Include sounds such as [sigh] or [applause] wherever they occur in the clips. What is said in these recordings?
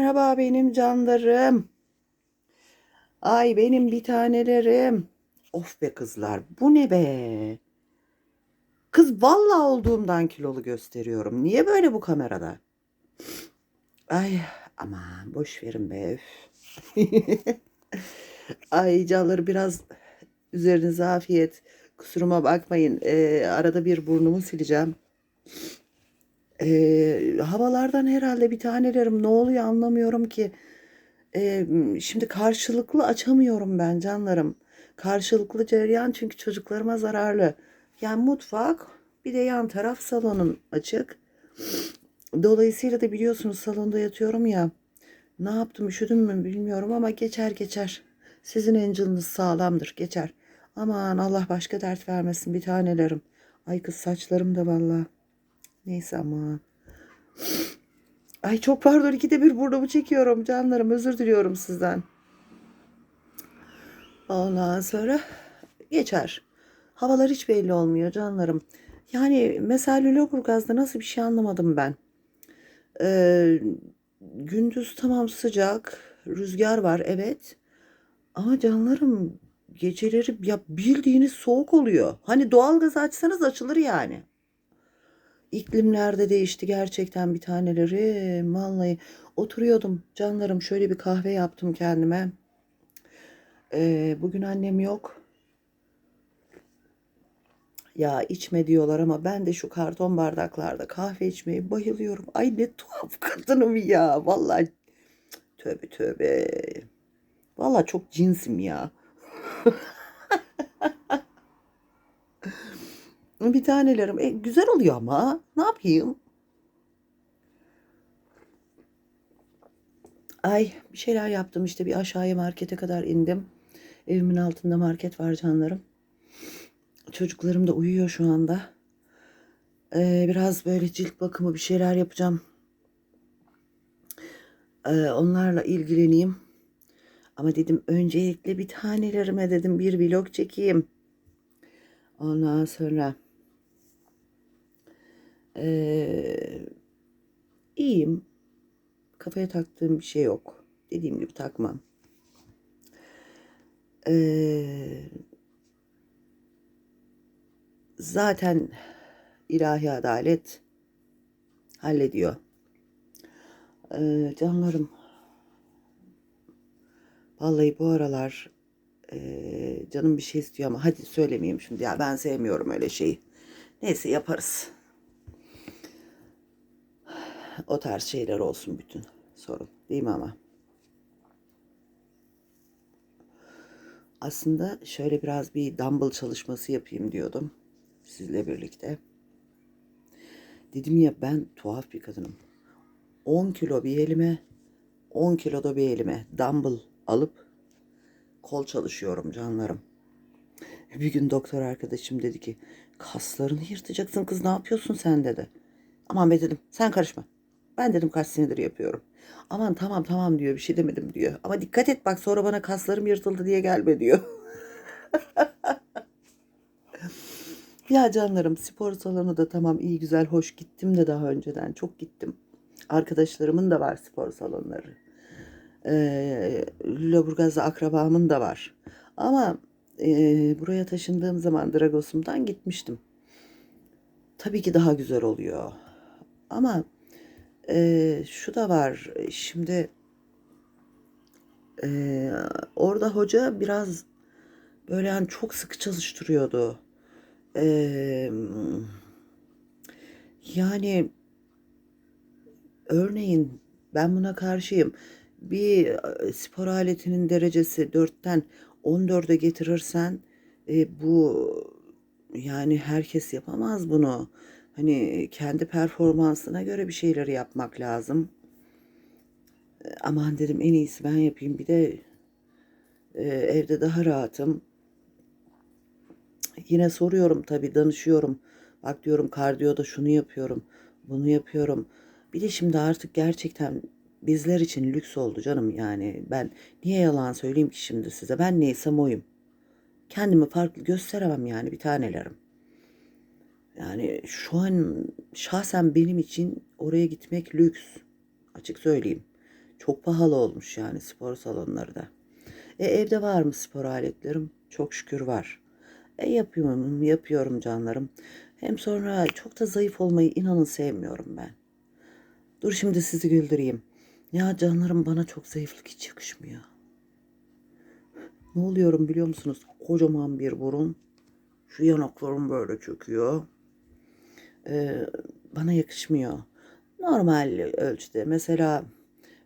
Merhaba benim canlarım. Ay benim bir tanelerim. Of be kızlar bu ne be? Kız vallahi olduğumdan kilolu gösteriyorum. Niye böyle bu kamerada? Ay aman boş verin be. [laughs] Ay canları biraz üzerinize afiyet. Kusuruma bakmayın. Ee, arada bir burnumu sileceğim. Ee, havalardan herhalde bir tanelerim ne oluyor anlamıyorum ki. Ee, şimdi karşılıklı açamıyorum ben canlarım. Karşılıklı cereyan çünkü çocuklarıma zararlı. Yani mutfak bir de yan taraf salonun açık. Dolayısıyla da biliyorsunuz salonda yatıyorum ya. Ne yaptım üşüdüm mü bilmiyorum ama geçer geçer. Sizin Angel'ınız sağlamdır geçer. Aman Allah başka dert vermesin bir tanelerim. Ay kız saçlarım da vallahi. Neyse aman. Ay çok pardon ikide bir burnumu çekiyorum canlarım özür diliyorum sizden. Ondan sonra geçer. Havalar hiç belli olmuyor canlarım. Yani mesela Lüleburgaz'da nasıl bir şey anlamadım ben. Ee, gündüz tamam sıcak, rüzgar var evet. Ama canlarım geceleri ya bildiğiniz soğuk oluyor. Hani doğalgazı açsanız açılır yani. İklimler de değişti gerçekten bir taneleri. Vallahi oturuyordum canlarım şöyle bir kahve yaptım kendime. Ee, bugün annem yok. Ya içme diyorlar ama ben de şu karton bardaklarda kahve içmeyi bayılıyorum. Ay ne tuhaf kadınım ya. Vallahi tövbe tövbe. Vallahi çok cinsim ya. [laughs] Bir tanelerim. E, güzel oluyor ama. Ne yapayım? Ay bir şeyler yaptım işte bir aşağıya markete kadar indim. Evimin altında market var canlarım. Çocuklarım da uyuyor şu anda. Ee, biraz böyle cilt bakımı bir şeyler yapacağım. Ee, onlarla ilgileneyim. Ama dedim öncelikle bir tanelerime dedim bir vlog çekeyim. Ondan sonra ee, iyiyim. Kafaya taktığım bir şey yok. Dediğim gibi takmam. Ee, zaten ilahi adalet hallediyor. Ee, canlarım vallahi bu aralar ee, canım bir şey istiyor ama hadi söylemeyeyim şimdi ya ben sevmiyorum öyle şeyi. Neyse yaparız. O tarz şeyler olsun bütün sorun değil mi ama? Aslında şöyle biraz bir dumbbell çalışması yapayım diyordum sizle birlikte. Dedim ya ben tuhaf bir kadınım. 10 kilo bir elime, 10 kilo da bir elime dumbbell alıp kol çalışıyorum canlarım. Bir gün doktor arkadaşım dedi ki kaslarını yırtacaksın kız ne yapıyorsun sen dedi. Aman be dedim sen karışma. Ben dedim kaç senedir yapıyorum. Aman tamam tamam diyor bir şey demedim diyor. Ama dikkat et bak sonra bana kaslarım yırtıldı diye gelme diyor. [laughs] ya canlarım spor salonu da tamam iyi güzel hoş gittim de daha önceden çok gittim. Arkadaşlarımın da var spor salonları. Ee, Lüleburgaz'da akrabamın da var. Ama e, buraya taşındığım zaman Dragos'umdan gitmiştim. Tabii ki daha güzel oluyor. Ama e, şu da var. Şimdi e, orada hoca biraz böyle yani çok sıkı çalıştırıyordu. E, yani örneğin ben buna karşıyım. Bir e, spor aletinin derecesi 4'ten 14'e getirirsen e, bu yani herkes yapamaz bunu. Hani kendi performansına göre bir şeyleri yapmak lazım. E, Aman dedim en iyisi ben yapayım. Bir de e, evde daha rahatım. Yine soruyorum tabii danışıyorum. Bak diyorum kardiyoda şunu yapıyorum. Bunu yapıyorum. Bir de şimdi artık gerçekten bizler için lüks oldu canım yani. Ben niye yalan söyleyeyim ki şimdi size? Ben neysem oyum. Kendimi farklı gösteremem yani bir tanelerim. Yani şu an şahsen benim için oraya gitmek lüks. Açık söyleyeyim. Çok pahalı olmuş yani spor salonları da. E, evde var mı spor aletlerim? Çok şükür var. E, yapıyorum, yapıyorum canlarım. Hem sonra çok da zayıf olmayı inanın sevmiyorum ben. Dur şimdi sizi güldüreyim. Ya canlarım bana çok zayıflık hiç yakışmıyor. Ne oluyorum biliyor musunuz? Kocaman bir burun. Şu yanaklarım böyle çöküyor. Ee, bana yakışmıyor. Normal ölçüde. Mesela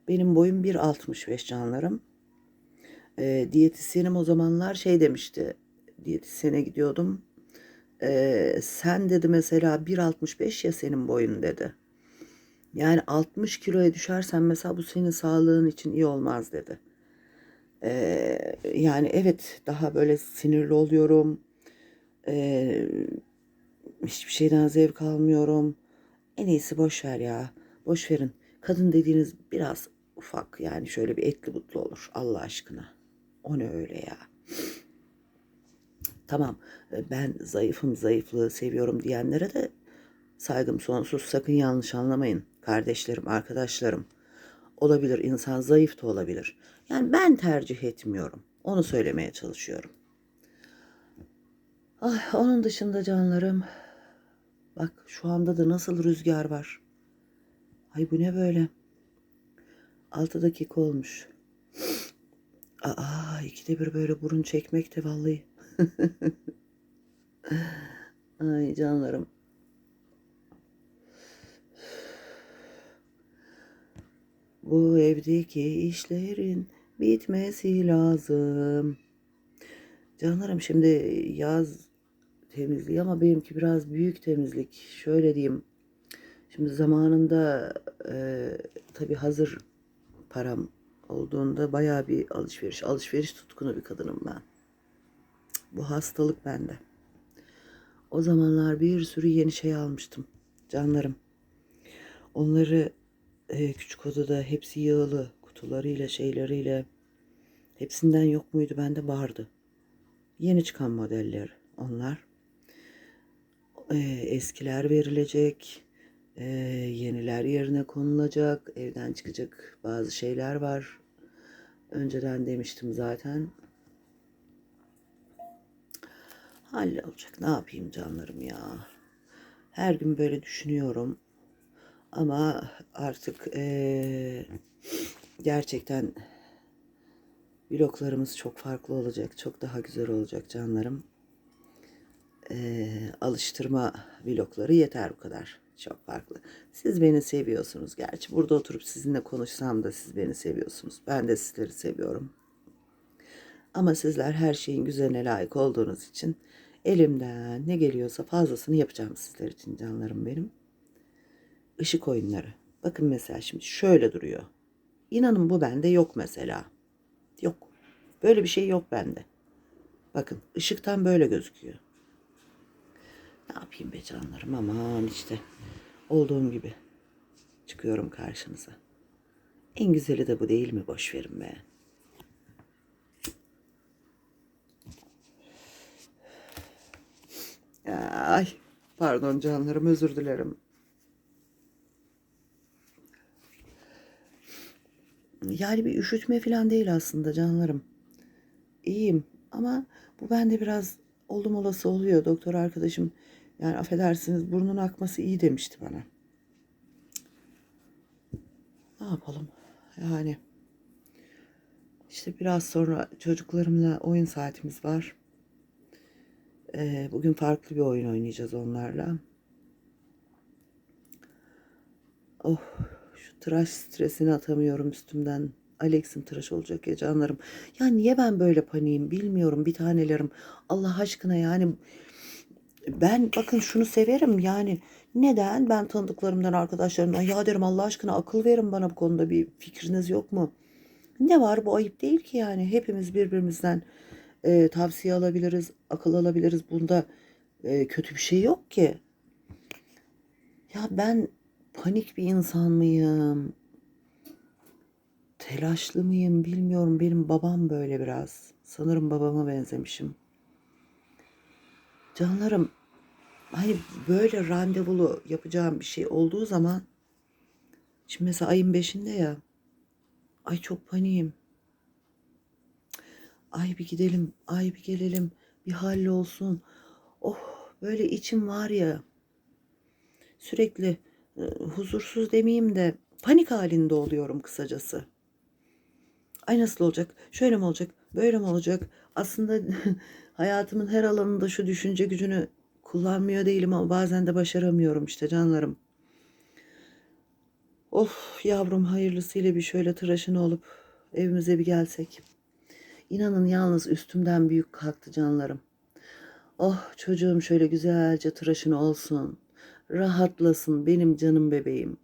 benim boyum 1.65 canlarım. Ee, diyetisyenim o zamanlar şey demişti. Diyetisyene gidiyordum. Ee, sen dedi mesela 1.65 ya senin boyun dedi. Yani 60 kiloya düşersen mesela bu senin sağlığın için iyi olmaz dedi. Ee, yani evet daha böyle sinirli oluyorum. Ee, hiçbir şeyden zevk almıyorum. En iyisi boş ver ya. Boş verin. Kadın dediğiniz biraz ufak yani şöyle bir etli butlu olur Allah aşkına. O ne öyle ya. Tamam ben zayıfım zayıflığı seviyorum diyenlere de saygım sonsuz sakın yanlış anlamayın. Kardeşlerim, arkadaşlarım. Olabilir insan zayıf da olabilir. Yani ben tercih etmiyorum. Onu söylemeye çalışıyorum. Ay, onun dışında canlarım. Bak şu anda da nasıl rüzgar var. Ay bu ne böyle? 6 dakika olmuş. Aa ikide bir böyle burun çekmek de vallahi. [laughs] Ay canlarım. Bu evdeki işlerin bitmesi lazım. Canlarım şimdi yaz temizliği ama benimki biraz büyük temizlik. Şöyle diyeyim. Şimdi zamanında e, tabii hazır param olduğunda bayağı bir alışveriş, alışveriş tutkunu bir kadınım ben. Bu hastalık bende. O zamanlar bir sürü yeni şey almıştım. Canlarım. Onları e, küçük odada hepsi yığılı kutularıyla şeyleriyle. Hepsinden yok muydu bende vardı. Yeni çıkan modeller onlar. E, eskiler verilecek. E, yeniler yerine konulacak. Evden çıkacak bazı şeyler var. Önceden demiştim zaten. Hallolacak. Ne yapayım canlarım ya. Her gün böyle düşünüyorum. Ama artık eee, gerçekten vloglarımız çok farklı olacak. Çok daha güzel olacak canlarım. Eee, alıştırma vlogları yeter bu kadar. Çok farklı. Siz beni seviyorsunuz. Gerçi burada oturup sizinle konuşsam da siz beni seviyorsunuz. Ben de sizleri seviyorum. Ama sizler her şeyin güzeline layık olduğunuz için elimden ne geliyorsa fazlasını yapacağım sizler için canlarım benim. Işık oyunları. Bakın mesela şimdi şöyle duruyor. İnanın bu bende yok mesela. Yok. Böyle bir şey yok bende. Bakın ışıktan böyle gözüküyor. Ne yapayım be canlarım aman işte olduğum gibi çıkıyorum karşınıza. En güzeli de bu değil mi? Boş verin be. Ay pardon canlarım özür dilerim. Yani bir üşütme falan değil aslında canlarım. İyiyim ama bu bende biraz oldum olası oluyor. Doktor arkadaşım yani affedersiniz burnun akması iyi demişti bana. Ne yapalım? Yani işte biraz sonra çocuklarımla oyun saatimiz var. Ee, bugün farklı bir oyun oynayacağız onlarla. Oh şu tıraş stresini atamıyorum üstümden. Alex'im tıraş olacak ya canlarım. Ya niye ben böyle paniğim bilmiyorum bir tanelerim. Allah aşkına yani ben bakın şunu severim yani neden ben tanıdıklarımdan arkadaşlarımdan ya derim Allah aşkına akıl verin bana bu konuda bir fikriniz yok mu? Ne var bu ayıp değil ki yani hepimiz birbirimizden e, tavsiye alabiliriz, akıl alabiliriz. Bunda e, kötü bir şey yok ki. Ya ben panik bir insan mıyım? Telaşlı mıyım bilmiyorum. Benim babam böyle biraz. Sanırım babama benzemişim. Canlarım hani böyle randevulu yapacağım bir şey olduğu zaman şimdi mesela ayın beşinde ya Ay çok paniğim. Ay bir gidelim, ay bir gelelim, bir hallolsun. Oh böyle içim var ya sürekli e, huzursuz demeyeyim de panik halinde oluyorum kısacası. Ay nasıl olacak? Şöyle mi olacak? Böyle mi olacak? Aslında [laughs] hayatımın her alanında şu düşünce gücünü kullanmıyor değilim ama bazen de başaramıyorum işte canlarım. Of yavrum hayırlısıyla bir şöyle tıraşın olup evimize bir gelsek. İnanın yalnız üstümden büyük kalktı canlarım. Oh çocuğum şöyle güzelce tıraşın olsun. Rahatlasın benim canım bebeğim.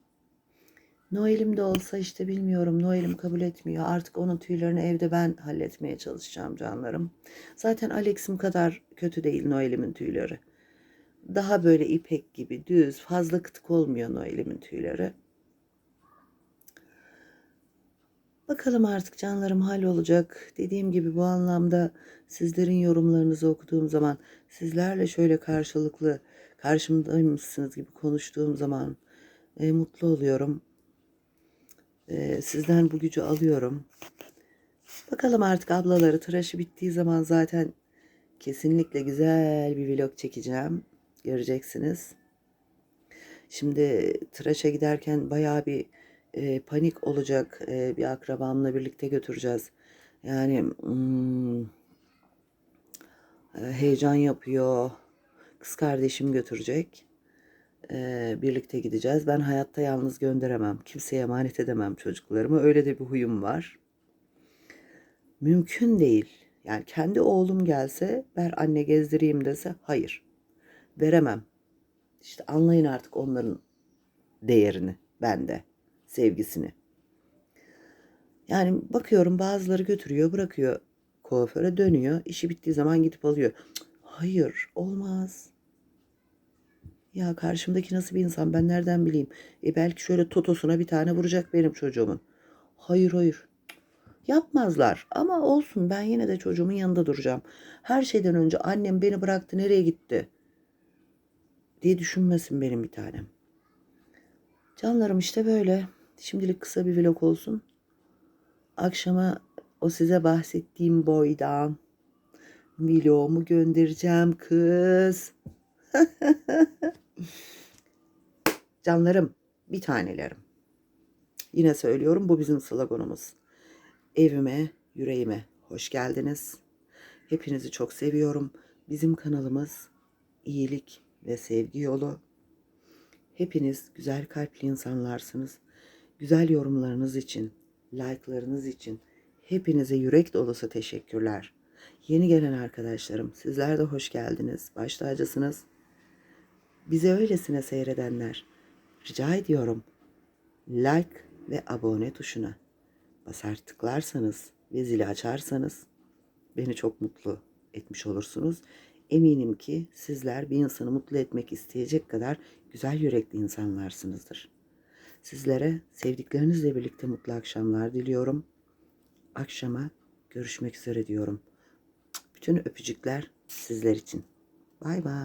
Noel'im de olsa işte bilmiyorum. Noel'im kabul etmiyor. Artık onun tüylerini evde ben halletmeye çalışacağım canlarım. Zaten Alex'im kadar kötü değil Noel'imin tüyleri. Daha böyle ipek gibi düz, fazla kıtık olmuyor Noel'imin tüyleri. Bakalım artık canlarım hal olacak. Dediğim gibi bu anlamda sizlerin yorumlarınızı okuduğum zaman, sizlerle şöyle karşılıklı karşımdaymışsınız gibi konuştuğum zaman e, mutlu oluyorum. E, sizden bu gücü alıyorum. Bakalım artık ablaları tıraşı bittiği zaman zaten kesinlikle güzel bir vlog çekeceğim. Göreceksiniz. Şimdi tıraşa giderken bayağı bir e, panik olacak e, bir akrabamla birlikte götüreceğiz. Yani hmm, e, heyecan yapıyor. Kız kardeşim götürecek. E, birlikte gideceğiz. Ben hayatta yalnız gönderemem. Kimseye emanet edemem çocuklarımı. Öyle de bir huyum var. Mümkün değil. Yani kendi oğlum gelse, ver anne gezdireyim dese, hayır. Veremem. İşte anlayın artık onların değerini bende sevgisini. Yani bakıyorum bazıları götürüyor, bırakıyor kuaföre dönüyor. işi bittiği zaman gidip alıyor. Cık, Hayır, olmaz. Ya karşımdaki nasıl bir insan ben nereden bileyim? E belki şöyle totosuna bir tane vuracak benim çocuğumun. Hayır hayır. Yapmazlar ama olsun ben yine de çocuğumun yanında duracağım. Her şeyden önce annem beni bıraktı nereye gitti diye düşünmesin benim bir tanem. Canlarım işte böyle. Şimdilik kısa bir vlog olsun. Akşama o size bahsettiğim boydan vlogumu göndereceğim kız. [laughs] Canlarım, bir tanelerim. Yine söylüyorum bu bizim sloganımız. Evime, yüreğime hoş geldiniz. Hepinizi çok seviyorum. Bizim kanalımız iyilik ve sevgi yolu. Hepiniz güzel kalpli insanlarsınız. Güzel yorumlarınız için, like'larınız için hepinize yürek dolusu teşekkürler. Yeni gelen arkadaşlarım, sizler de hoş geldiniz. Baş. Bize öylesine seyredenler, rica ediyorum like ve abone tuşuna basar tıklarsanız ve zili açarsanız beni çok mutlu etmiş olursunuz. Eminim ki sizler bir insanı mutlu etmek isteyecek kadar güzel yürekli insanlarsınızdır. Sizlere sevdiklerinizle birlikte mutlu akşamlar diliyorum. Akşama görüşmek üzere diyorum. Bütün öpücükler sizler için. Bay bay.